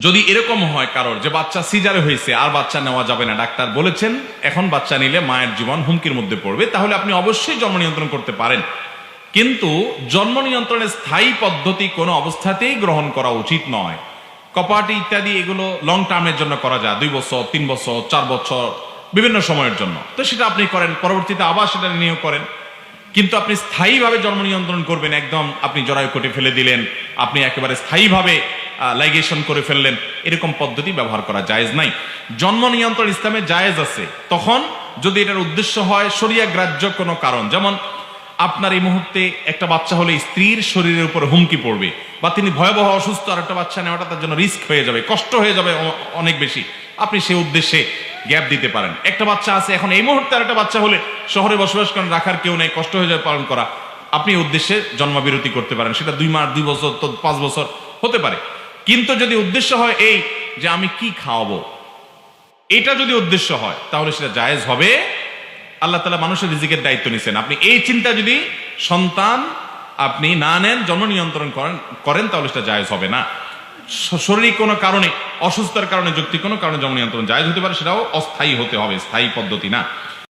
যদি এরকম হয় কারোর যে বাচ্চা সিজারে হয়েছে, আর বাচ্চা নেওয়া যাবে না। ডাক্তার বলেছেন, এখন বাচ্চা নিলে মায়ের জীবন হুমকির মধ্যে পড়বে, তাহলে আপনি অবশ্যই জন্ম নিয়ন্ত্রণ করতে পারেন। কিন্তু জন্ম নিয়ন্ত্রণের স্থায়ী পদ্ধতি কোনো অবস্থাতেই গ্রহণ করা উচিত নয়। কপাটি ইত্যাদি এগুলো লং টার্মের জন্য করা যায়, দুই বছর, তিন বছর, চার বছর, বিভিন্ন সময়ের জন্য। তো সেটা আপনি করেন, পরবর্তীতে আবার সেটা নিয়োগ করেন। কিন্তু আপনি স্থায়ীভাবে জন্ম নিয়ন্ত্রণ করবেন, একদম আপনি জরায়ু কোটে ফেলে দিলেন, আপনি একেবারে স্থায়ীভাবে লাইগেশন করে ফেললেন। এরকম পদ্ধতি ব্যবহার করা জায়েজ নাই। জন্ম নিয়ন্ত্রণ ইসলামে জায়েজ আছে। তখন যদি এটার উদ্দেশ্য হয়, শরিয়া গ্রাহ্য কোনো কারণ। যেমন আপনার এই মুহূর্তে একটা বাচ্চা হলে স্ত্রীর শরীরের উপর হুমকি পড়বে বা তিনি ভয়াবহ অসুস্থ আর একটা বাচ্চা নেওয়াটা তার জন্য রিস্ক হয়ে যাবে, কষ্ট হয়ে যাবে অনেক বেশি। আপনি সেই উদ্দেশ্যে গ্যাপ দিতে পারেন। একটা বাচ্চা আছে, এখন এই মুহূর্তে আর একটা বাচ্চা হলে শহরে বসবাস করেন, রাখার কেউ নেই, কষ্ট হয়ে যাবে পালন করা। আপনি উদ্দেশ্যে জন্মবিরতি করতে পারেন। সেটা দুই মাস, দুই বছর, তো পাঁচ বছর হতে পারে। কিন্তু যদি উদ্দেশ্য হয় এই যে আমি কি খাওয়াবো, এটা যদি উদ্দেশ্য হয়, তাহলে সেটা জায়েজ হবে। আল্লাহ তালা মানুষের রিজিকের দায়িত্ব নিছেন। আপনি এই চিন্তা যদি সন্তান আপনি না নেন, জন্ম নিয়ন্ত্রণ করেন করেন, তাহলে সেটা জায়েজ হবে না। শ- শারীরিক কোনো কারণে, অসুস্থতার কারণে যুক্তি কোনো কারণে জন্ম নিয়ন্ত্রণ জায়েজ হতে পারে, সেটাও অস্থায়ী হতে হবে, স্থায়ী পদ্ধতি না।